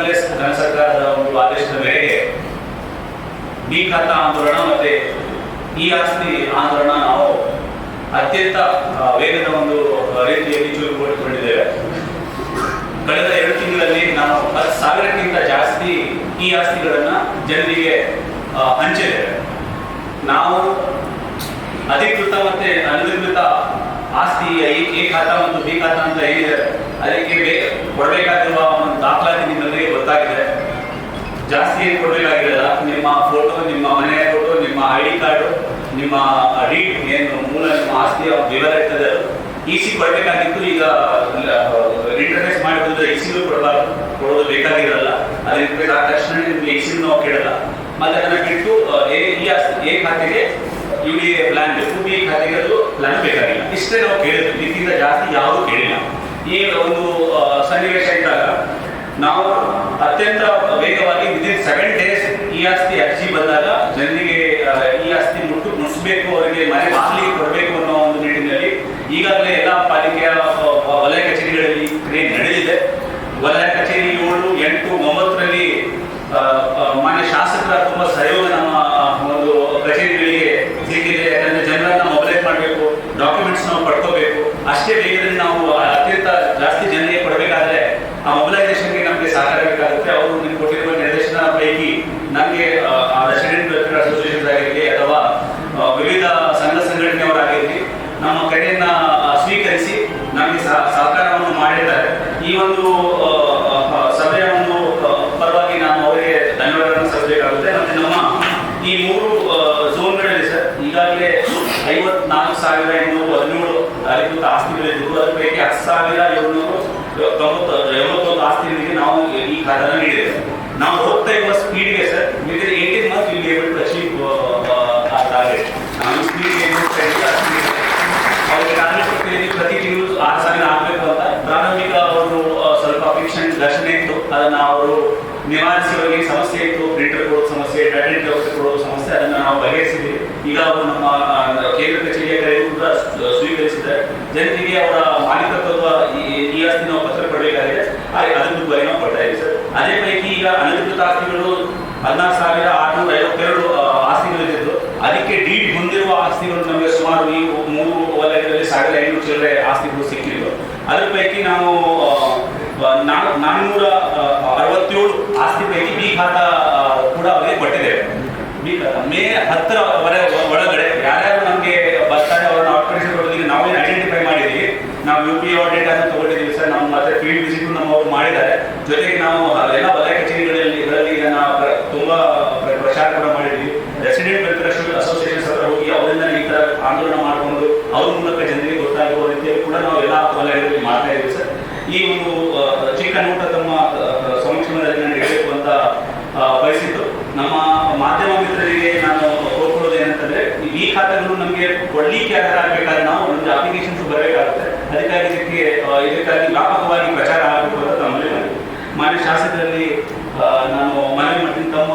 ಘನ ಸರ್ಕಾರದ ಒಂದು ಆದೇಶದ ಮೇರೆಗೆ ಬಿ ಖಾತಾ ಆಂದೋಲನ ಮತ್ತೆ ಈ ಆಸ್ತಿ ಆಂದೋಲನ ನಾವು ಅತ್ಯಂತ ವೇಗದ ಒಂದು ರೀತಿಯಲ್ಲಿ ಚುರುಕುಗೊಳಿಸಿಕೊಂಡಿದ್ದೇವೆ. ಕಳೆದ ಎರಡು ತಿಂಗಳಲ್ಲಿ ನಾವು ಹತ್ತು ಸಾವಿರಕ್ಕಿಂತ ಜಾಸ್ತಿ ಈ ಆಸ್ತಿಗಳನ್ನ ಜನರಿಗೆ ಹಂಚಿದ್ದೇವೆ. ನಾವು ಅಧಿಕೃತ ಮತ್ತೆ ಅನಧಿಕೃತ ಆಸ್ತಿ ಎ ಖಾತಾ ಮತ್ತು ಬಿ ಖಾತಾ ಅಂತ ಏನಿದೆ, ಅದಕ್ಕೆ ಬೇ- ಜಾಸ್ತಿ ಏನು ಕೊಡಬೇಕಾಗಿರಲ್ಲ ನಿಮ್ಮ ಫೋಟೋ ನಿಮ್ಮ ಮನೆಯ ಫೋಟೋ ನಿಮ್ಮ ಐ ಡಿ ಕಾರ್ಡು ನಿಮ್ಮ ರೀಟ್ ಏನು ಮೂಲ, ನಿಮ್ಮ ಆಸ್ತಿಯ ವಿವರ ಇರ್ತದೆ ಇ ಸಿ ಕೊಡಬೇಕಾಗಿತ್ತು, ಈಗ ಇಂಟರ್ನೆಟ್ ಮಾಡಿದ್ರೆ ಇ ಸಿಗೂ ಕೊಡಬಾರ್ದು, ಕೊಡೋದು ಬೇಕಾಗಿರಲ್ಲ. ಅದಕ್ಕೆ ಆ ತಕ್ಷಣ ನಿಮ್ಗೆ ಇ ಸಿ ನಾವು ಕೇಳಲ್ಲ. ಮತ್ತೆ ಅದನ್ನ ಬಿಟ್ಟು ಎ ಎ ಖಾತೆಗೆ ಯು ಡಿ ಎ ಪ್ಲಾನ್ ಬೇಕು. ಬಿ ಖಾತೆಗೆ ಅದು ಪ್ಲಾನ್ ಬೇಕಾಗಿಲ್ಲ. ಇಷ್ಟೇ ನಾವು ಕೇಳಿದ್ವಿ ಇದಕ್ಕಿಂತ ಜಾಸ್ತಿ ಯಾವುದು ಕೇಳಿಲ್ಲ. ಈ ಒಂದು ಸನ್ನಿವೇಶ ಇದ್ದಾಗ ನಾವು ಅತ್ಯಂತ ವೇಗವಾಗಿ ವಿದಿನ್ ಸೆವೆನ್ ಡೇಸ್ ಈ ಆಸ್ತಿ ಅರ್ಜಿ ಬಂದಾಗ ಜನರಿಗೆ ಈ ಆಸ್ತಿ ಮುಟ್ಟು ಮುಟ್ಟಬೇಕು ಅವರಿಗೆ ಮನೆ ಬಾಗಿಲಿ ಕೊಡಬೇಕು ಅನ್ನೋ ಒಂದು ನಿಟ್ಟಿನಲ್ಲಿ ಈಗಾಗಲೇ ಎಲ್ಲ ಪಾಲಿಕೆಯ ವಲಯ ಕಚೇರಿಗಳಲ್ಲಿ ಕ್ರಿಯೆ ನಡೆದಿದೆ. ವಲಯ ಕಚೇರಿ ಏಳು, ಎಂಟು, ಒಂಬತ್ತರಲ್ಲಿ ಮಾನ್ಯ ಶಾಸಕರ ತುಂಬಾ ಸಹಯೋಗ ನಮ್ಮ ಒಂದು ಕಚೇರಿಗಳಿಗೆ ಸಿಕ್ಕಿದೆ. ಯಾಕಂದ್ರೆ ಜನರನ್ನ ಮೊಬೈಲೈಸ್ ಮಾಡಬೇಕು ಡಾಕ್ಯುಮೆಂಟ್ಸ್ ನಾವು ಪಡ್ಕೋಬೇಕು. ಅಷ್ಟೇ ವೇಗದಲ್ಲಿ ನಾವು ಅತ್ಯಂತ ಜಾಸ್ತಿ ಜನರಿಗೆ ಕೊಡಬೇಕಾದ್ರೆ ಆ ಮೊಬಿಲೈಸೇಷನ್ಗೆ ನಮಗೆ ಸಹಕಾರ ಬೇಕಾಗುತ್ತೆ. ಅವರು ನಿಮ್ಗೆ ಕೊಟ್ಟಿರುವ ನಿರ್ದೇಶನ ಪೈಕಿ ನಮಗೆ ರೆಸಿಡೆಂಟ್ ಅಸೋಸಿಯೇಷನ್ ಆಗಿರಲಿ ಅಥವಾ ವಿವಿಧ ಸಂಘ ಸಂಘಟನೆಯವರಾಗಿರಲಿ, ನಮ್ಮ ಕರೆಯನ್ನ ಸ್ವೀಕರಿಸಿ ನಮಗೆ ಸಹ- ಸಹಕಾರವನ್ನು ಮಾಡಿದ್ದಾರೆ. ಈ ಒಂದು ಸಭೆಯ ಒಂದು ಪರವಾಗಿ ನಾನು ಅವರಿಗೆ ಧನ್ಯವಾದಗಳನ್ನು ಸಲ್ಲಿಸಬೇಕಾಗುತ್ತೆ. ಮತ್ತೆ ನಮ್ಮ ಈ ಮೂರು ಝೋನ್ಗಳಲ್ಲಿ ಸರ್, ಈಗಾಗಲೇ ಐವತ್ನಾಲ್ಕು ಸಾವಿರ ಇನ್ನೂರು ಹದಿನೇಳು ಅಧಿಕೃತ ಆಸ್ತಿಗಳಿದ್ದು ಅದಕ್ಕೆ ಹತ್ತು ಸಾವಿರ ಏಳ್ನೂರು, ತೊಂಬತ್ತು ಈ ನೀಡಿದೆ ನಾವು ಹೋಗ್ತಾ ಇರುವ ಆ speed ಗೆ ಅವ್ರಿಗೆ ಟಾರ್ಗೆಟ್ ಕೊಟ್ಟಿದ್ದೀವಿ ಪ್ರತಿ ತಿಂಗಳು ಆರು ಸಾವಿರ ಆಗಬೇಕು ಅಂತ. ಪ್ರಾರಂಭಿಕ ಅವರು ಸ್ವಲ್ಪ ಫಿಕ್ಷನ್ ಘರ್ಷಣೆ ಇತ್ತು. ಅದನ್ನ ಅವರು ನಿವಾರಿಸಿ ಸಮಸ್ಯೆ ಇತ್ತು? ಪ್ರಿಂಟರ್ ಕೊಡೋ ಸಮಸ್ಯೆ ಡಾಟಾ ವ್ಯವಸ್ಥೆ ಕೊಡೋ ಸಮಸ್ಯೆ, ಅದನ್ನ ನಾವು ಬಗೆಹರಿಸಿದ್ವಿ ಈಗ ಅವರು ನಮ್ಮ ಕೇಂದ್ರ ಕಚೇರಿಯ ಕೂಡ ಸ್ವೀಕರಿಸಿದ್ದಾರೆ. ಜನರಿಗೆ ಅವರ ಮಾಲೀಕತ್ವದ ಈ ಆಸ್ತಿ ನಾವು ಪತ್ರ ಕೊಡಬೇಕಾಗಿದೆ. ಅದನ್ನು ಪರಿಣಾಮ ಪಡ್ತಾ ಇದ್ದೀವಿ ಸರ್. ಅದೇ ಪೈಕಿ ಈಗ ಅನಧಿಕೃತ ಆಸ್ತಿಗಳು ಹದಿನಾಲ್ಕು ಸಾವಿರ ಆರುನೂರ ಐವತ್ತೆರಡು ಆಸ್ತಿಗಳಿದ್ದು ಅದಕ್ಕೆ ಡೀಡ್ ಹೊಂದಿರುವ ಆಸ್ತಿಗಳು ನಮಗೆ ಸುಮಾರು ಈ ಮೂರು ವಲಯದಲ್ಲಿ ಸಾವಿರದ ಐನೂರು ಚಿಲ್ಲರೆ ಆಸ್ತಿಗಳು ಸಿಕ್ಕಿದ್ದು. ಅದ್ರ ಪೈಕಿ ನಾವು ನಾನ್ನೂರ ಅರವತ್ತೇಳು ಆಸ್ತಿ ಪೈಕಿ ಬಿ ಖಾತಾ ಕೂಡ ಅವರಿಗೆ ಕೊಟ್ಟಿದ್ದೇವೆ. ಮೇ ಹತ್ತರ ಒಳಗಡೆ ಯಾರ್ಯಾರು ನಮ್ಮವರು ಮಾಡಿದ್ದಾರೆ. ಜೊತೆಗೆ ನಾವು ಎಲ್ಲ ವಲಯ ಕಚೇರಿಗಳಲ್ಲಿ ಇದರಲ್ಲಿ ಇದನ್ನ ತುಂಬಾ ಪ್ರಚಾರ ಕೂಡ ಮಾಡಿದ್ವಿ. ರೆಸಿಡೆಂಟ್ ವೆಲ್ಫೇರ್ ಅಸೋಸಿಯೇಷನ್ ಹತ್ರ ಹೋಗಿ ಅವರಿಂದ ಈ ತರ ಆಂದೋಲನ ಮಾಡಿಕೊಂಡು ಅವ್ರ ಮೂಲಕ ಜನರಿಗೆ ಗೊತ್ತಾಗುವ ರೀತಿಯಲ್ಲಿ ಕೂಡ ನಾವು ಎಲ್ಲ ವಲಯಗಳಲ್ಲಿ ಮಾಡ್ತಾ ಇದ್ದೀವಿ ಸರ್. ಈ ಒಂದು ಚಿಕ್ಕ ನೋಟ ತಮ್ಮ ಆ, ಸಮಕ್ಷಮದಲ್ಲಿ ನಾನು ಇಡಬೇಕು ಅಂತ ಬಯಸಿತ್ತು ನಮ್ಮ ಮಾಧ್ಯಮ ಮಿತ್ರರಿಗೆ ನಾನು ಕೋರ್ಕೊಳ್ಳೋದು ಏನಂತಂದ್ರೆ ಈ ಖಾತೆಗಳು ನಮಗೆ ಆಧಾರ ಆಗಬೇಕಾದ್ರೆ ನಾವು ಅದಕ್ಕಾಗಿ ಇದಕ್ಕೆ ಇದಕ್ಕಾಗಿ ವ್ಯಾಪಕವಾಗಿ ಪ್ರಚಾರ ಆಗಬೇಕು ಅಂತ ನಮ್ಮಲ್ಲಿ. ಮಾನ್ಯ ಶಾಸಕರಲ್ಲಿ ನಾನು ಮನವಿ ಮಾಡ್ತೀನಿ ತಮ್ಮ